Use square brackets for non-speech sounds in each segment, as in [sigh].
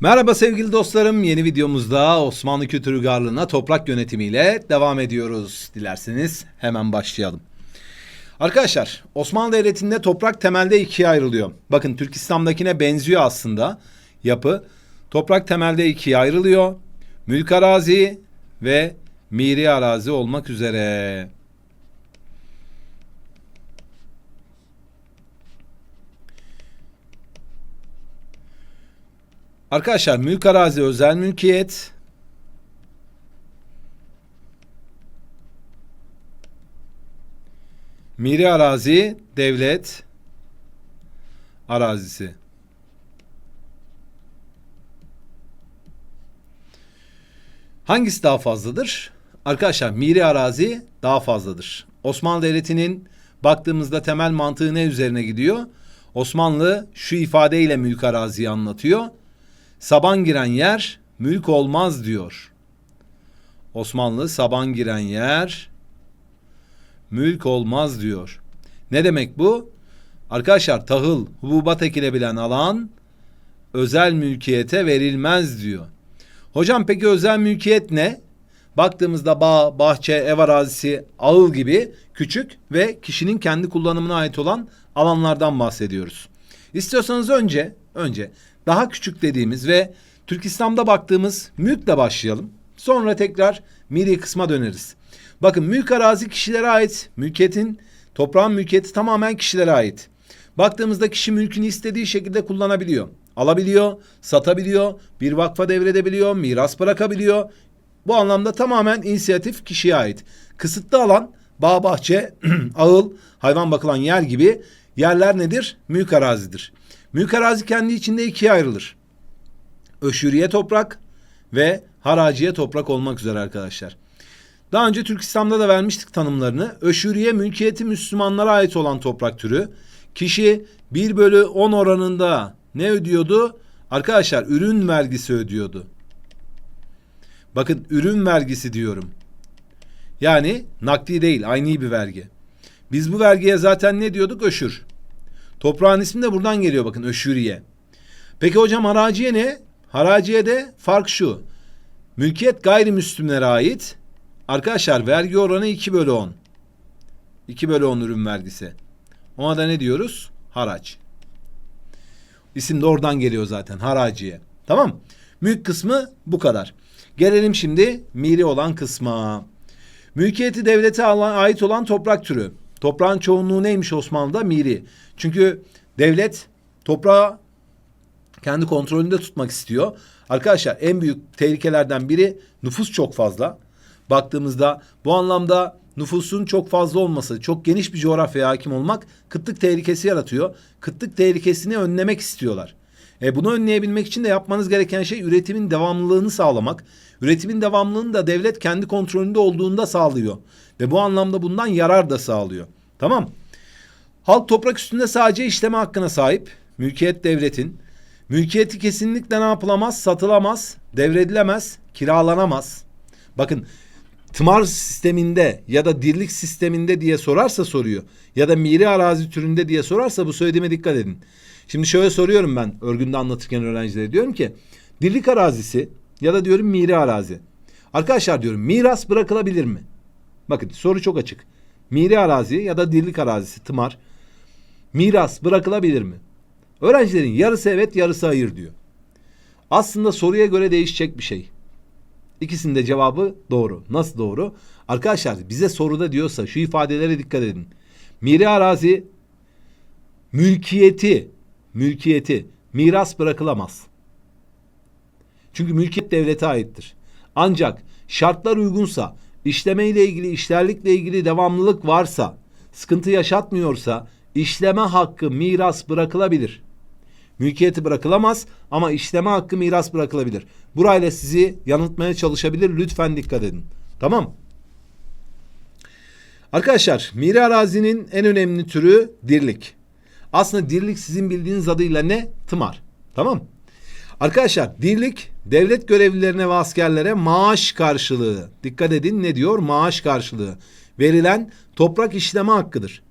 Merhaba sevgili dostlarım. Yeni videomuzda Osmanlı Kültür Uygarlığı'na toprak yönetimiyle devam ediyoruz. Dilerseniz hemen başlayalım. Arkadaşlar Osmanlı Devleti'nde toprak temelde ikiye ayrılıyor. Bakın Türk İslam'dakine benziyor aslında yapı. Toprak temelde ikiye ayrılıyor. Mülk arazi ve miri arazi olmak üzere. Arkadaşlar mülk arazi özel mülkiyet. Miri arazi devlet arazisi. Hangisi daha fazladır? Arkadaşlar miri arazi daha fazladır. Osmanlı Devleti'nin baktığımızda temel mantığı ne üzerine gidiyor? Osmanlı şu ifadeyle mülk araziyi anlatıyor. Saban giren yer mülk olmaz diyor. Osmanlı saban giren yer mülk olmaz diyor. Ne demek bu? Arkadaşlar tahıl, hububat ekilebilen alan özel mülkiyete verilmez diyor. Hocam peki özel mülkiyet ne? Baktığımızda bağ, bahçe, ev arazisi, ağıl gibi küçük ve kişinin kendi kullanımına ait olan alanlardan bahsediyoruz. İstiyorsanız önce önce daha küçük dediğimiz ve Türk İslam'da baktığımız mülkle başlayalım. Sonra tekrar miri kısma döneriz. Bakın mülk arazi kişilere ait. Mülkiyetin, toprağın mülkiyeti tamamen kişilere ait. Baktığımızda kişi mülkünü istediği şekilde kullanabiliyor. Alabiliyor, satabiliyor, bir vakfa devredebiliyor, miras bırakabiliyor. Bu anlamda tamamen inisiyatif kişiye ait. Kısıtlı alan, bağ bahçe, [clears throat] ağıl, hayvan bakılan yer gibi yerler nedir? Mülk arazidir. Mülk arazi kendi içinde ikiye ayrılır. Öşüriye toprak ve haraciye toprak olmak üzere arkadaşlar. Daha önce Türk İslam'da da vermiştik tanımlarını. Öşüriye mülkiyeti Müslümanlara ait olan toprak türü. Kişi 1 bölü 10 oranında ne ödüyordu? Arkadaşlar ürün vergisi ödüyordu. Bakın ürün vergisi diyorum. Yani nakdi değil aynı bir vergi. Biz bu vergiye zaten ne diyorduk? Öşür. Toprağın ismi de buradan geliyor bakın öşüriye. Peki hocam haraciye ne? Haraciye de fark şu. Mülkiyet gayrimüslimlere ait. Arkadaşlar vergi oranı 2 bölü 10. 2 bölü 10 ürün vergisi. Ona da ne diyoruz? Haraç. İsim de oradan geliyor zaten haraciye. Tamam. Mülk kısmı bu kadar. Gelelim şimdi miri olan kısma. Mülkiyeti devlete ait olan toprak türü. Toprağın çoğunluğu neymiş Osmanlı'da? Miri. Çünkü devlet toprağı kendi kontrolünde tutmak istiyor. Arkadaşlar en büyük tehlikelerden biri nüfus çok fazla. Baktığımızda bu anlamda nüfusun çok fazla olması, çok geniş bir coğrafyaya hakim olmak kıtlık tehlikesi yaratıyor. Kıtlık tehlikesini önlemek istiyorlar. E bunu önleyebilmek için de yapmanız gereken şey üretimin devamlılığını sağlamak. Üretimin devamlılığını da devlet kendi kontrolünde olduğunda sağlıyor. Ve bu anlamda bundan yarar da sağlıyor. Tamam. Halk toprak üstünde sadece işleme hakkına sahip. Mülkiyet devletin. Mülkiyeti kesinlikle ne yapılamaz? Satılamaz, devredilemez, kiralanamaz. Bakın tımar sisteminde ya da dirlik sisteminde diye sorarsa soruyor. Ya da miri arazi türünde diye sorarsa bu söylediğime dikkat edin. Şimdi şöyle soruyorum ben örgünde anlatırken öğrencilere diyorum ki dirlik arazisi ya da diyorum miri arazi. Arkadaşlar diyorum miras bırakılabilir mi? Bakın soru çok açık. Miri arazi ya da dirlik arazisi tımar miras bırakılabilir mi? Öğrencilerin yarısı evet yarısı hayır diyor. Aslında soruya göre değişecek bir şey. İkisinin de cevabı doğru. Nasıl doğru? Arkadaşlar bize soruda diyorsa şu ifadelere dikkat edin. Miri arazi mülkiyeti mülkiyeti miras bırakılamaz. Çünkü mülkiyet devlete aittir. Ancak şartlar uygunsa, işleme ile ilgili, işlerlikle ilgili devamlılık varsa, sıkıntı yaşatmıyorsa işleme hakkı miras bırakılabilir. Mülkiyeti bırakılamaz ama işleme hakkı miras bırakılabilir. Burayla sizi yanıltmaya çalışabilir. Lütfen dikkat edin. Tamam. Arkadaşlar miri arazinin en önemli türü dirlik. Aslında dirlik sizin bildiğiniz adıyla ne? Tımar. Tamam. Arkadaşlar dirlik devlet görevlilerine ve askerlere maaş karşılığı. Dikkat edin ne diyor? Maaş karşılığı. Verilen toprak işleme hakkıdır.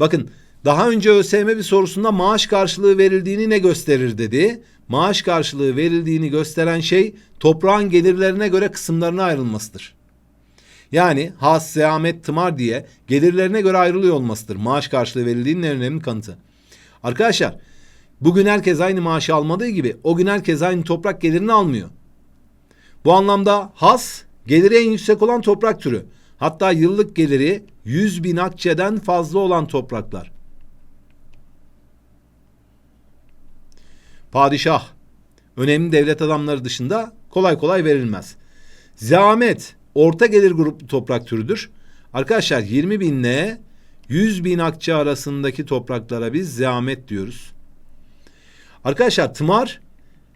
Bakın Daha önce ÖSYM bir sorusunda maaş karşılığı verildiğini ne gösterir dedi. Maaş karşılığı verildiğini gösteren şey toprağın gelirlerine göre kısımlarına ayrılmasıdır. Yani has, seyamet, tımar diye gelirlerine göre ayrılıyor olmasıdır. Maaş karşılığı verildiğinin en önemli kanıtı. Arkadaşlar bugün herkes aynı maaşı almadığı gibi o gün herkes aynı toprak gelirini almıyor. Bu anlamda has geliri en yüksek olan toprak türü. Hatta yıllık geliri 100 bin akçeden fazla olan topraklar. Padişah önemli devlet adamları dışında kolay kolay verilmez. Zahmet orta gelir gruplu toprak türüdür. Arkadaşlar 20 binle 100 bin akçe arasındaki topraklara biz zahmet diyoruz. Arkadaşlar tımar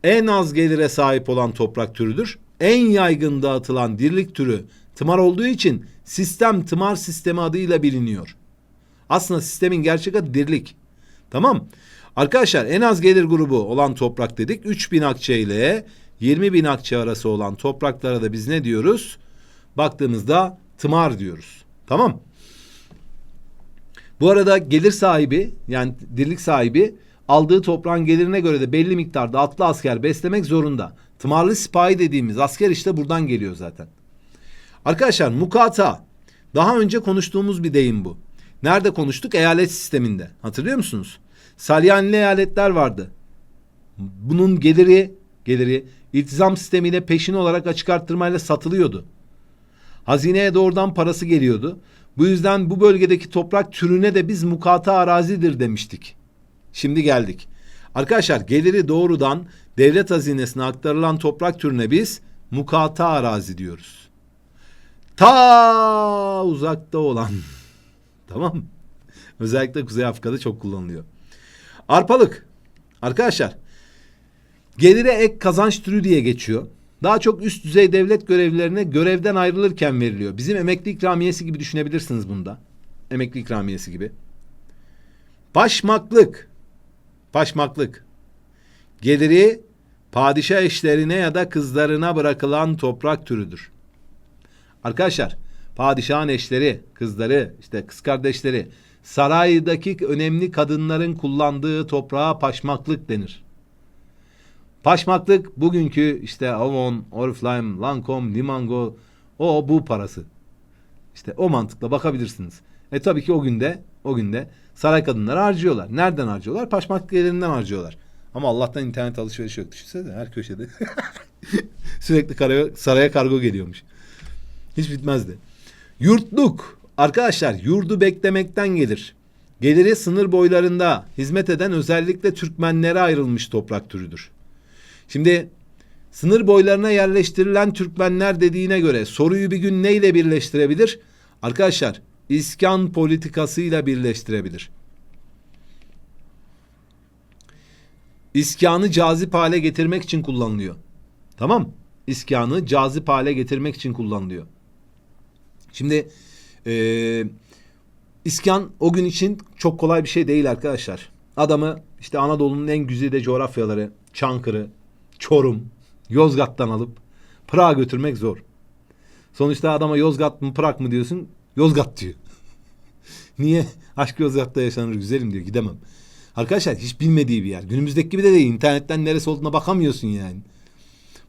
en az gelire sahip olan toprak türüdür. En yaygın dağıtılan dirlik türü tımar olduğu için sistem tımar sistemi adıyla biliniyor. Aslında sistemin gerçek adı dirlik. Tamam. Arkadaşlar en az gelir grubu olan toprak dedik. 3000 akçe ile 20 bin akçe arası olan topraklara da biz ne diyoruz? Baktığımızda tımar diyoruz. Tamam. Bu arada gelir sahibi yani dirlik sahibi aldığı toprağın gelirine göre de belli miktarda atlı asker beslemek zorunda. Tımarlı sipahi dediğimiz asker işte buradan geliyor zaten. Arkadaşlar mukata daha önce konuştuğumuz bir deyim bu. Nerede konuştuk? Eyalet sisteminde. Hatırlıyor musunuz? Salyanlı eyaletler vardı. Bunun geliri geliri iltizam sistemiyle peşin olarak açık arttırmayla satılıyordu. Hazineye doğrudan parası geliyordu. Bu yüzden bu bölgedeki toprak türüne de biz mukata arazidir demiştik. Şimdi geldik. Arkadaşlar geliri doğrudan devlet hazinesine aktarılan toprak türüne biz mukata arazi diyoruz. Ta uzakta olan. [laughs] tamam Özellikle Kuzey Afrika'da çok kullanılıyor. Arpalık. Arkadaşlar gelire ek kazanç türü diye geçiyor. Daha çok üst düzey devlet görevlilerine görevden ayrılırken veriliyor. Bizim emekli ikramiyesi gibi düşünebilirsiniz bunda. Emekli ikramiyesi gibi. Paşmaklık. Paşmaklık. Geliri padişah eşlerine ya da kızlarına bırakılan toprak türüdür. Arkadaşlar padişahın eşleri, kızları, işte kız kardeşleri saraydaki önemli kadınların kullandığı toprağa paşmaklık denir. Paşmaklık bugünkü işte Avon, Oriflame, Lancome, Limango o bu parası. İşte o mantıkla bakabilirsiniz. E tabii ki o günde o günde saray kadınları harcıyorlar. Nereden harcıyorlar? Paşmaklık gelirinden harcıyorlar. Ama Allah'tan internet alışverişi yok. Düşünsene her köşede. [laughs] Sürekli karaya, saraya kargo geliyormuş. Hiç bitmezdi. Yurtluk. Arkadaşlar yurdu beklemekten gelir. Geliri sınır boylarında hizmet eden özellikle Türkmenlere ayrılmış toprak türüdür. Şimdi sınır boylarına yerleştirilen Türkmenler dediğine göre soruyu bir gün neyle birleştirebilir? Arkadaşlar iskan politikasıyla birleştirebilir. İskanı cazip hale getirmek için kullanılıyor. Tamam? İskanı cazip hale getirmek için kullanılıyor. Şimdi e, iskan o gün için çok kolay bir şey değil arkadaşlar. Adamı işte Anadolu'nun en güzide coğrafyaları, Çankırı, Çorum, Yozgat'tan alıp Prag'a götürmek zor. Sonuçta adama Yozgat mı Prag mı diyorsun? Yozgat diyor. [laughs] Niye? Aşk Yozgat'ta yaşanır güzelim diyor. Gidemem. Arkadaşlar hiç bilmediği bir yer. Günümüzdeki gibi de değil. İnternetten neresi olduğuna bakamıyorsun yani.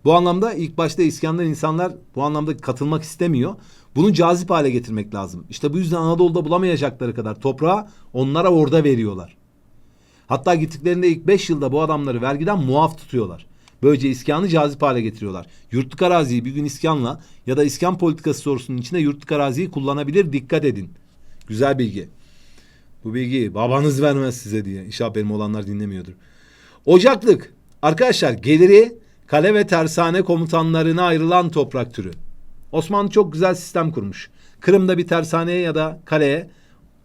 Bu anlamda ilk başta İskender insanlar bu anlamda katılmak istemiyor. Bunu cazip hale getirmek lazım. İşte bu yüzden Anadolu'da bulamayacakları kadar toprağı onlara orada veriyorlar. Hatta gittiklerinde ilk beş yılda bu adamları vergiden muaf tutuyorlar. Böylece iskanı cazip hale getiriyorlar. Yurtluk araziyi bir gün iskanla ya da iskan politikası sorusunun içinde yurtluk araziyi kullanabilir dikkat edin. Güzel bilgi. Bu bilgiyi babanız vermez size diye. İnşallah benim olanlar dinlemiyordur. Ocaklık. Arkadaşlar geliri kale ve tersane komutanlarına ayrılan toprak türü. Osmanlı çok güzel sistem kurmuş. Kırım'da bir tersaneye ya da kaleye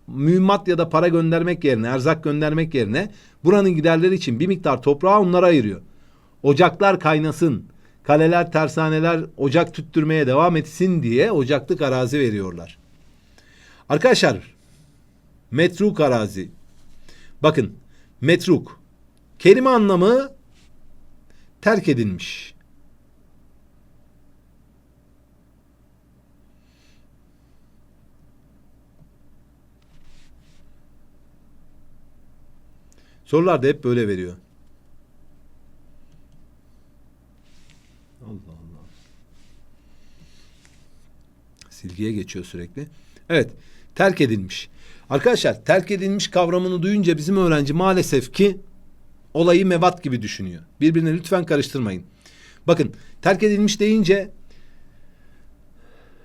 mühimmat ya da para göndermek yerine, erzak göndermek yerine buranın giderleri için bir miktar toprağı onlara ayırıyor. Ocaklar kaynasın, kaleler, tersaneler ocak tüttürmeye devam etsin diye ocaklık arazi veriyorlar. Arkadaşlar, metruk arazi. Bakın, metruk. Kelime anlamı terk edilmiş. Sorular da hep böyle veriyor. Silgiye geçiyor sürekli. Evet, terk edilmiş. Arkadaşlar, terk edilmiş kavramını duyunca bizim öğrenci maalesef ki olayı mevat gibi düşünüyor. Birbirine lütfen karıştırmayın. Bakın, terk edilmiş deyince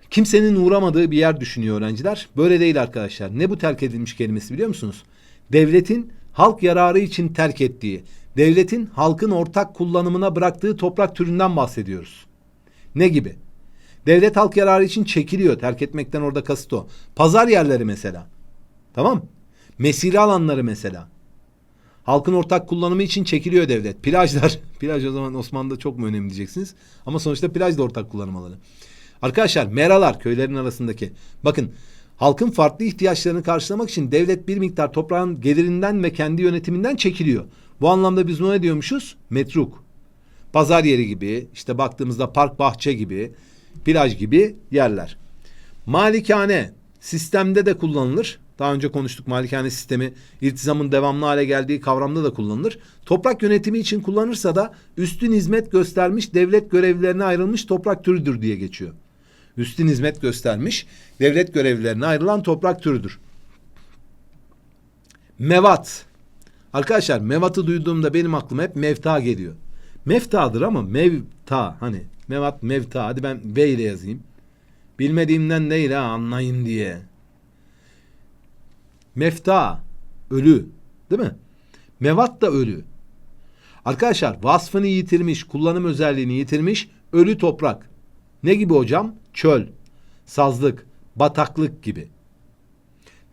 kimsenin uğramadığı bir yer düşünüyor öğrenciler. Böyle değil arkadaşlar. Ne bu terk edilmiş kelimesi biliyor musunuz? Devletin halk yararı için terk ettiği, devletin halkın ortak kullanımına bıraktığı toprak türünden bahsediyoruz. Ne gibi? Devlet halk yararı için çekiliyor. Terk etmekten orada kasıt o. Pazar yerleri mesela. Tamam? Mesire alanları mesela. Halkın ortak kullanımı için çekiliyor devlet. Plajlar. [laughs] Plaj o zaman Osmanlı'da çok mu önemli diyeceksiniz. Ama sonuçta plaj da ortak kullanım alanı. Arkadaşlar meralar köylerin arasındaki. Bakın halkın farklı ihtiyaçlarını karşılamak için devlet bir miktar toprağın gelirinden ve kendi yönetiminden çekiliyor. Bu anlamda biz ne diyormuşuz? Metruk. Pazar yeri gibi, işte baktığımızda park bahçe gibi, plaj gibi yerler. Malikane sistemde de kullanılır. Daha önce konuştuk malikane sistemi iltizamın devamlı hale geldiği kavramda da kullanılır. Toprak yönetimi için kullanırsa da üstün hizmet göstermiş devlet görevlilerine ayrılmış toprak türüdür diye geçiyor. Üstün hizmet göstermiş devlet görevlilerine ayrılan toprak türüdür. Mevat. Arkadaşlar mevatı duyduğumda benim aklıma hep mevta geliyor. Meftadır ama mevta hani mevat mevta hadi ben V ile yazayım. Bilmediğimden değil ha anlayın diye. Mefta ölü değil mi? Mevat da ölü. Arkadaşlar vasfını yitirmiş, kullanım özelliğini yitirmiş ölü toprak. Ne gibi hocam? Çöl, sazlık, bataklık gibi.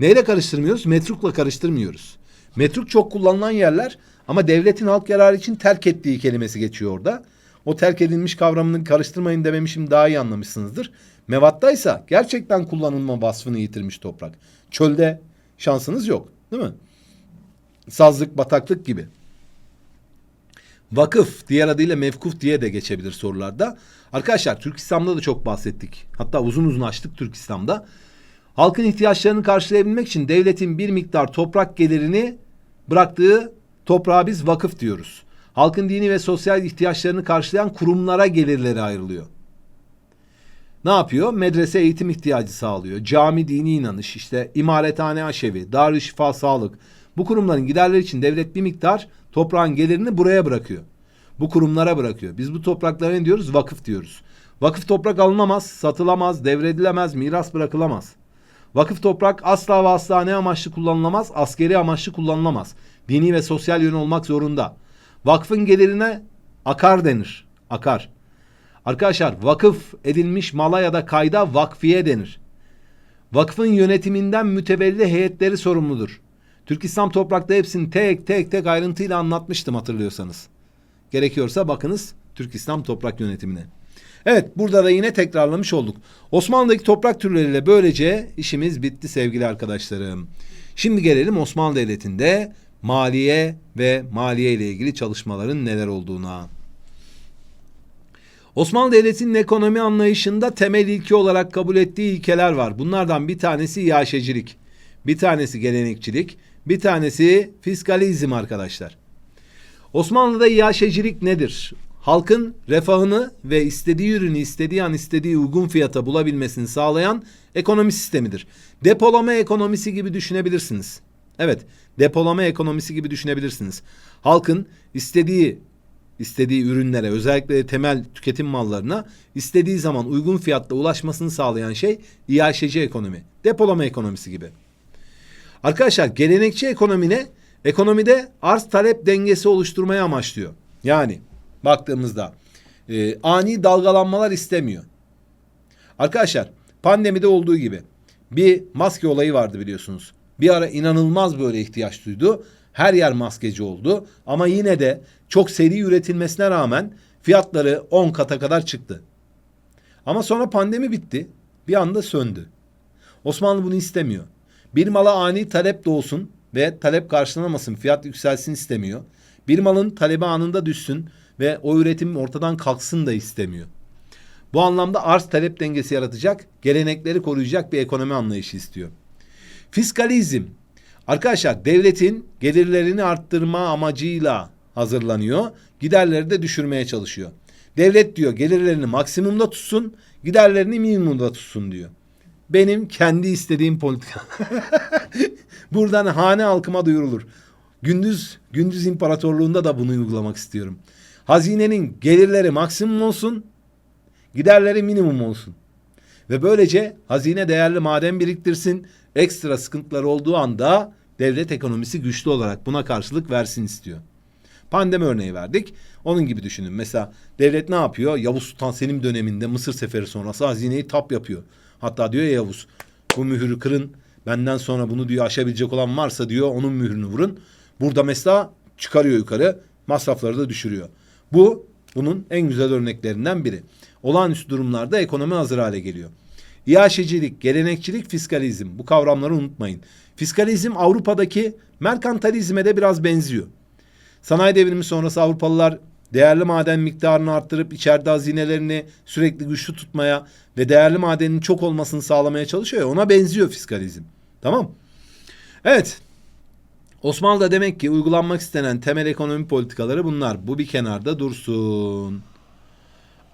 Neyle karıştırmıyoruz? Metrukla karıştırmıyoruz. Metruk çok kullanılan yerler ama devletin halk yararı için terk ettiği kelimesi geçiyor orada. O terk edilmiş kavramını karıştırmayın dememişim daha iyi anlamışsınızdır. Mevattaysa gerçekten kullanılma vasfını yitirmiş toprak. Çölde şansınız yok değil mi? Sazlık, bataklık gibi. Vakıf, diğer adıyla mevkuf diye de geçebilir sorularda. Arkadaşlar Türk İslam'da da çok bahsettik. Hatta uzun uzun açtık Türk İslam'da. Halkın ihtiyaçlarını karşılayabilmek için devletin bir miktar toprak gelirini bıraktığı toprağa biz vakıf diyoruz. Halkın dini ve sosyal ihtiyaçlarını karşılayan kurumlara gelirleri ayrılıyor. Ne yapıyor? Medrese eğitim ihtiyacı sağlıyor. Cami dini inanış, işte imarethane aşevi, darüşşifa sağlık. Bu kurumların giderleri için devlet bir miktar toprağın gelirini buraya bırakıyor. Bu kurumlara bırakıyor. Biz bu topraklara ne diyoruz? Vakıf diyoruz. Vakıf toprak alınamaz, satılamaz, devredilemez, miras bırakılamaz. Vakıf toprak asla ve asla ne amaçlı kullanılamaz? Askeri amaçlı kullanılamaz. Dini ve sosyal yön olmak zorunda. Vakfın gelirine akar denir. Akar. Arkadaşlar vakıf edilmiş mala ya da kayda vakfiye denir. Vakfın yönetiminden mütevelli heyetleri sorumludur. Türk İslam toprakta hepsini tek tek tek ayrıntıyla anlatmıştım hatırlıyorsanız. Gerekiyorsa bakınız Türk İslam toprak yönetimine. Evet burada da yine tekrarlamış olduk. Osmanlı'daki toprak türleriyle böylece işimiz bitti sevgili arkadaşlarım. Şimdi gelelim Osmanlı Devleti'nde maliye ve maliye ile ilgili çalışmaların neler olduğuna. Osmanlı Devleti'nin ekonomi anlayışında temel ilke olarak kabul ettiği ilkeler var. Bunlardan bir tanesi iaşecilik, bir tanesi gelenekçilik, bir tanesi fiskalizm arkadaşlar. Osmanlı'da iaşecilik nedir? Halkın refahını ve istediği ürünü istediği an istediği uygun fiyata bulabilmesini sağlayan ekonomi sistemidir. Depolama ekonomisi gibi düşünebilirsiniz. Evet, depolama ekonomisi gibi düşünebilirsiniz. Halkın istediği istediği ürünlere özellikle temel tüketim mallarına istediği zaman uygun fiyatla ulaşmasını sağlayan şey iaşeci ekonomi. Depolama ekonomisi gibi. Arkadaşlar gelenekçi ekonomi ne? Ekonomide arz talep dengesi oluşturmaya amaçlıyor. Yani baktığımızda e, ani dalgalanmalar istemiyor. Arkadaşlar pandemide olduğu gibi bir maske olayı vardı biliyorsunuz. Bir ara inanılmaz böyle ihtiyaç duydu. Her yer maskeci oldu ama yine de çok seri üretilmesine rağmen fiyatları 10 kata kadar çıktı. Ama sonra pandemi bitti. Bir anda söndü. Osmanlı bunu istemiyor. Bir mala ani talep doğsun ve talep karşılanamasın, fiyat yükselsin istemiyor. Bir malın talebi anında düşsün ve o üretim ortadan kalksın da istemiyor. Bu anlamda arz talep dengesi yaratacak, gelenekleri koruyacak bir ekonomi anlayışı istiyor. Fiskalizm Arkadaşlar devletin gelirlerini arttırma amacıyla hazırlanıyor. Giderleri de düşürmeye çalışıyor. Devlet diyor gelirlerini maksimumda tutsun, giderlerini minimumda tutsun diyor. Benim kendi istediğim politika. [laughs] Buradan hane halkıma duyurulur. Gündüz gündüz imparatorluğunda da bunu uygulamak istiyorum. Hazinenin gelirleri maksimum olsun, giderleri minimum olsun. Ve böylece hazine değerli maden biriktirsin. Ekstra sıkıntıları olduğu anda devlet ekonomisi güçlü olarak buna karşılık versin istiyor. Pandemi örneği verdik. Onun gibi düşünün. Mesela devlet ne yapıyor? Yavuz Sultan Selim döneminde Mısır seferi sonrası hazineyi tap yapıyor. Hatta diyor ya Yavuz bu mühürü kırın. Benden sonra bunu diyor aşabilecek olan varsa diyor onun mührünü vurun. Burada mesela çıkarıyor yukarı. Masrafları da düşürüyor. Bu bunun en güzel örneklerinden biri. Olağanüstü durumlarda ekonomi hazır hale geliyor. İhaşecilik, gelenekçilik, fiskalizm bu kavramları unutmayın. Fiskalizm Avrupa'daki merkantalizme de biraz benziyor. Sanayi devrimi sonrası Avrupalılar değerli maden miktarını arttırıp içeride hazinelerini sürekli güçlü tutmaya ve değerli madenin çok olmasını sağlamaya çalışıyor. ya, Ona benziyor fiskalizm. Tamam? Evet. Osmanlı'da demek ki uygulanmak istenen temel ekonomi politikaları bunlar. Bu bir kenarda dursun.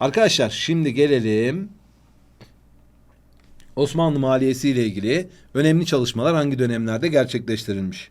Arkadaşlar şimdi gelelim Osmanlı maliyesi ile ilgili önemli çalışmalar hangi dönemlerde gerçekleştirilmiş?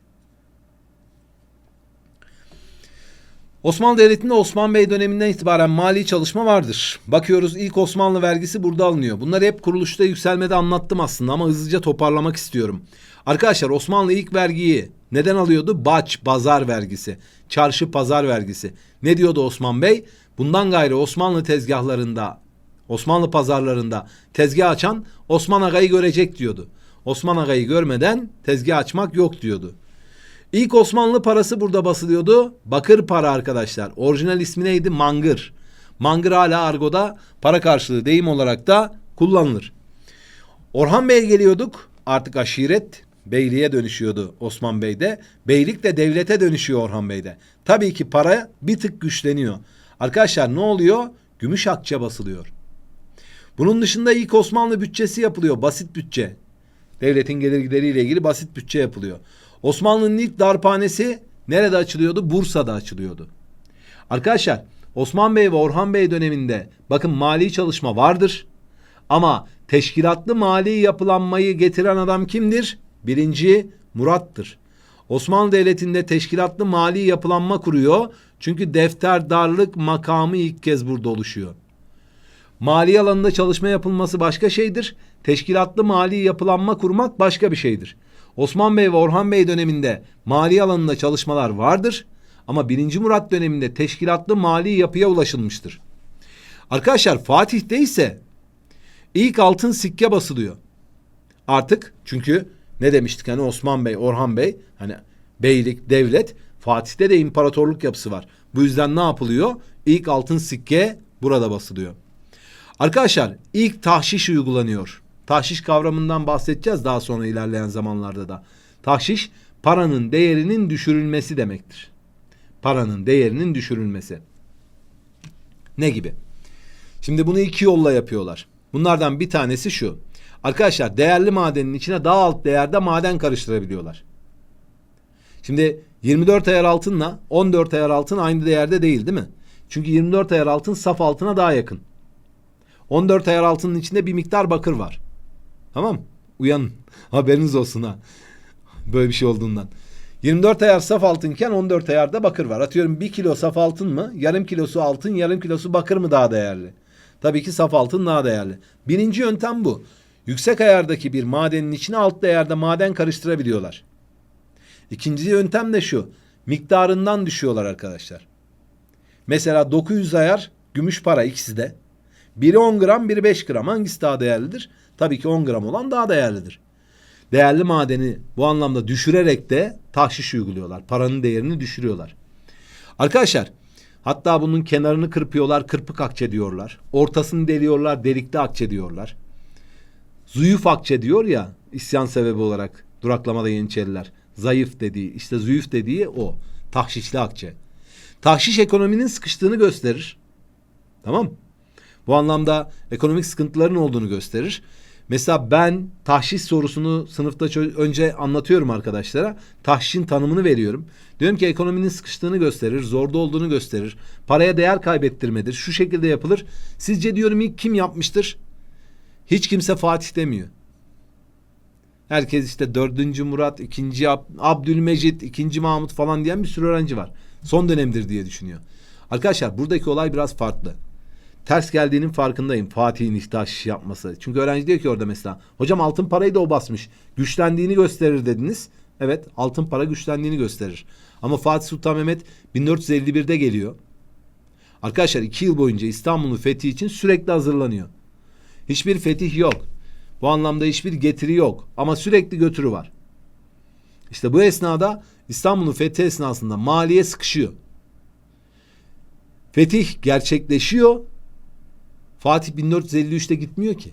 Osmanlı Devleti'nde Osman Bey döneminden itibaren mali çalışma vardır. Bakıyoruz ilk Osmanlı vergisi burada alınıyor. Bunları hep kuruluşta yükselmede anlattım aslında ama hızlıca toparlamak istiyorum. Arkadaşlar Osmanlı ilk vergiyi neden alıyordu? Baç, pazar vergisi, çarşı pazar vergisi. Ne diyordu Osman Bey? Bundan gayrı Osmanlı tezgahlarında, Osmanlı pazarlarında tezgah açan Osman Aga'yı görecek diyordu. Osman Aga'yı görmeden tezgah açmak yok diyordu. İlk Osmanlı parası burada basılıyordu. Bakır para arkadaşlar. Orijinal ismi neydi? Mangır. Mangır hala argoda para karşılığı deyim olarak da kullanılır. Orhan Bey'e geliyorduk. Artık aşiret beyliğe dönüşüyordu Osman Bey'de. Beylik de devlete dönüşüyor Orhan Bey'de. Tabii ki para bir tık güçleniyor. Arkadaşlar ne oluyor? Gümüş akçe basılıyor. Bunun dışında ilk Osmanlı bütçesi yapılıyor. Basit bütçe. Devletin gelir gideriyle ilgili basit bütçe yapılıyor. Osmanlı'nın ilk darphanesi nerede açılıyordu? Bursa'da açılıyordu. Arkadaşlar Osman Bey ve Orhan Bey döneminde bakın mali çalışma vardır. Ama teşkilatlı mali yapılanmayı getiren adam kimdir? Birinci Murat'tır. Osmanlı Devleti'nde teşkilatlı mali yapılanma kuruyor. Çünkü defterdarlık makamı ilk kez burada oluşuyor. Mali alanında çalışma yapılması başka şeydir. Teşkilatlı mali yapılanma kurmak başka bir şeydir. Osman Bey ve Orhan Bey döneminde mali alanında çalışmalar vardır. Ama 1. Murat döneminde teşkilatlı mali yapıya ulaşılmıştır. Arkadaşlar Fatih'te ise ilk altın sikke basılıyor. Artık çünkü ne demiştik hani Osman Bey, Orhan Bey hani beylik, devlet Fatih'te de imparatorluk yapısı var. Bu yüzden ne yapılıyor? İlk altın sikke burada basılıyor. Arkadaşlar ilk tahşiş uygulanıyor. Tahşiş kavramından bahsedeceğiz daha sonra ilerleyen zamanlarda da. Tahşiş paranın değerinin düşürülmesi demektir. Paranın değerinin düşürülmesi. Ne gibi? Şimdi bunu iki yolla yapıyorlar. Bunlardan bir tanesi şu. Arkadaşlar değerli madenin içine daha alt değerde maden karıştırabiliyorlar. Şimdi 24 ayar altınla 14 ayar altın aynı değerde değil değil mi? Çünkü 24 ayar altın saf altına daha yakın. 14 ayar altının içinde bir miktar bakır var. Tamam Uyanın. [laughs] Haberiniz olsun ha. Böyle bir şey olduğundan. 24 ayar saf altınken 14 ayarda bakır var. Atıyorum 1 kilo saf altın mı? Yarım kilosu altın, yarım kilosu bakır mı daha değerli? Tabii ki saf altın daha değerli. Birinci yöntem bu. Yüksek ayardaki bir madenin içine alt değerde maden karıştırabiliyorlar. İkinci yöntem de şu. Miktarından düşüyorlar arkadaşlar. Mesela 900 ayar gümüş para ikisi de. Biri 10 gram, biri 5 gram. Hangisi daha değerlidir? Tabii ki 10 gram olan daha değerlidir. Değerli madeni bu anlamda düşürerek de tahşiş uyguluyorlar. Paranın değerini düşürüyorlar. Arkadaşlar hatta bunun kenarını kırpıyorlar, kırpık akçe diyorlar. Ortasını deliyorlar, delikli akçe diyorlar. Zuyuf akçe diyor ya isyan sebebi olarak duraklamada Yeniçeriler. Zayıf dediği, işte züyüf dediği o. Tahşişli akçe. Tahşiş ekonominin sıkıştığını gösterir. Tamam Bu anlamda ekonomik sıkıntıların olduğunu gösterir. Mesela ben tahşiş sorusunu sınıfta önce anlatıyorum arkadaşlara. Tahşişin tanımını veriyorum. Diyorum ki ekonominin sıkıştığını gösterir, zorda olduğunu gösterir. Paraya değer kaybettirmedir. Şu şekilde yapılır. Sizce diyorum ilk kim yapmıştır? Hiç kimse Fatih demiyor. Herkes işte 4. Murat, 2. Ab- Abdülmecit, 2. Mahmut falan diyen bir sürü öğrenci var. Son dönemdir diye düşünüyor. Arkadaşlar buradaki olay biraz farklı. Ters geldiğinin farkındayım Fatih'in ihtaç yapması. Çünkü öğrenci diyor ki orada mesela hocam altın parayı da o basmış. Güçlendiğini gösterir dediniz. Evet altın para güçlendiğini gösterir. Ama Fatih Sultan Mehmet 1451'de geliyor. Arkadaşlar iki yıl boyunca İstanbul'un fethi için sürekli hazırlanıyor. Hiçbir fetih yok. Bu anlamda hiçbir getiri yok. Ama sürekli götürü var. İşte bu esnada İstanbul'un fethi esnasında maliye sıkışıyor. Fetih gerçekleşiyor. Fatih 1453'te gitmiyor ki.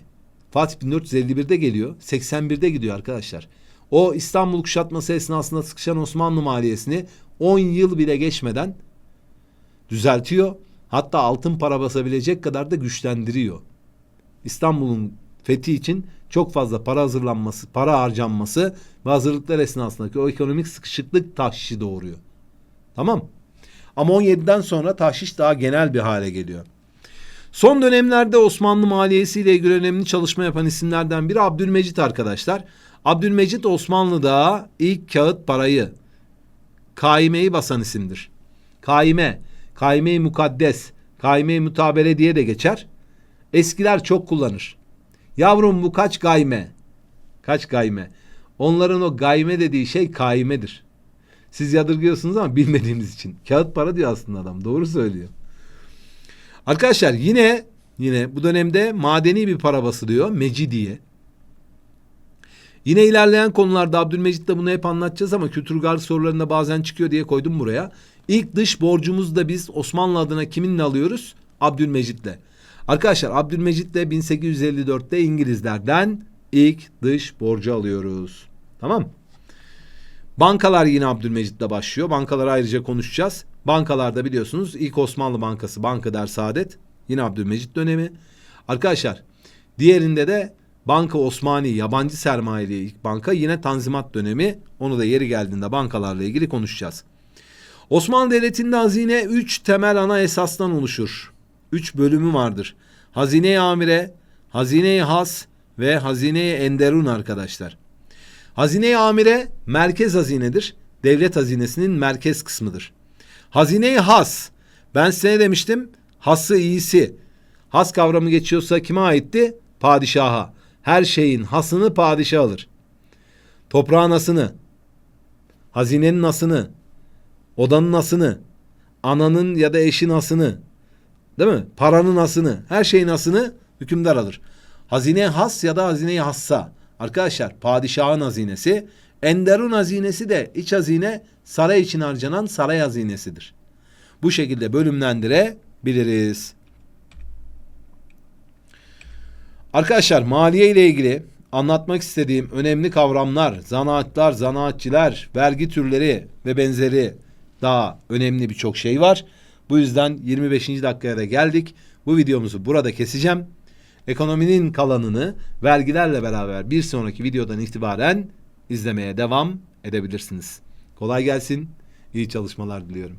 Fatih 1451'de geliyor. 81'de gidiyor arkadaşlar. O İstanbul kuşatması esnasında sıkışan Osmanlı maliyesini 10 yıl bile geçmeden düzeltiyor. Hatta altın para basabilecek kadar da güçlendiriyor. İstanbul'un fethi için çok fazla para hazırlanması, para harcanması ve hazırlıklar esnasındaki o ekonomik sıkışıklık tahşişi doğuruyor. Tamam. Ama 17'den sonra tahşiş daha genel bir hale geliyor. Son dönemlerde Osmanlı maliyesi ile ilgili önemli çalışma yapan isimlerden biri Abdülmecit arkadaşlar. Abdülmecit Osmanlı'da ilk kağıt parayı, kaimeyi basan isimdir. Kaime, kaime-i mukaddes, kaime-i mutabele diye de geçer. Eskiler çok kullanır. Yavrum bu kaç gayme? Kaç gayme? Onların o gayme dediği şey kaimedir. Siz yadırgıyorsunuz ama bilmediğiniz için. Kağıt para diyor aslında adam. Doğru söylüyor. Arkadaşlar yine yine bu dönemde madeni bir para basılıyor. Mecidiye. Yine ilerleyen konularda Abdülmecit'le bunu hep anlatacağız ama kültürgar sorularında bazen çıkıyor diye koydum buraya. İlk dış borcumuzu da biz Osmanlı adına kiminle alıyoruz? Abdülmecit'le. Arkadaşlar Abdülmecit'le 1854'te İngilizlerden ilk dış borcu alıyoruz. Tamam Bankalar yine Abdülmecit'le başlıyor. Bankaları ayrıca konuşacağız. Bankalarda biliyorsunuz ilk Osmanlı Bankası Banka Der Saadet. Yine Abdülmecit dönemi. Arkadaşlar diğerinde de Banka Osmani yabancı sermayeli ilk banka yine Tanzimat dönemi. Onu da yeri geldiğinde bankalarla ilgili konuşacağız. Osmanlı Devleti'nde hazine üç temel ana esasdan oluşur. Üç bölümü vardır. Hazine-i Amire, Hazine-i Has ve Hazine-i Enderun arkadaşlar. Hazine-i Amire merkez hazinedir. Devlet hazinesinin merkez kısmıdır. Hazine-i Has. Ben size ne demiştim? Hası iyisi. Has kavramı geçiyorsa kime aitti? Padişaha. Her şeyin hasını padişah alır. Toprağın hasını, hazinenin hasını, odanın hasını, ananın ya da eşin hasını, değil mi? Paranın hasını, her şeyin hasını hükümdar alır. Hazine has ya da hazine hassa. Arkadaşlar padişahın hazinesi, enderun hazinesi de iç hazine saray için harcanan saray hazinesidir. Bu şekilde bölümlendirebiliriz. Arkadaşlar maliye ile ilgili anlatmak istediğim önemli kavramlar, zanaatlar, zanaatçiler, vergi türleri ve benzeri daha önemli birçok şey var. Bu yüzden 25. dakikaya da geldik. Bu videomuzu burada keseceğim. Ekonominin kalanını vergilerle beraber bir sonraki videodan itibaren izlemeye devam edebilirsiniz. Kolay gelsin. İyi çalışmalar diliyorum.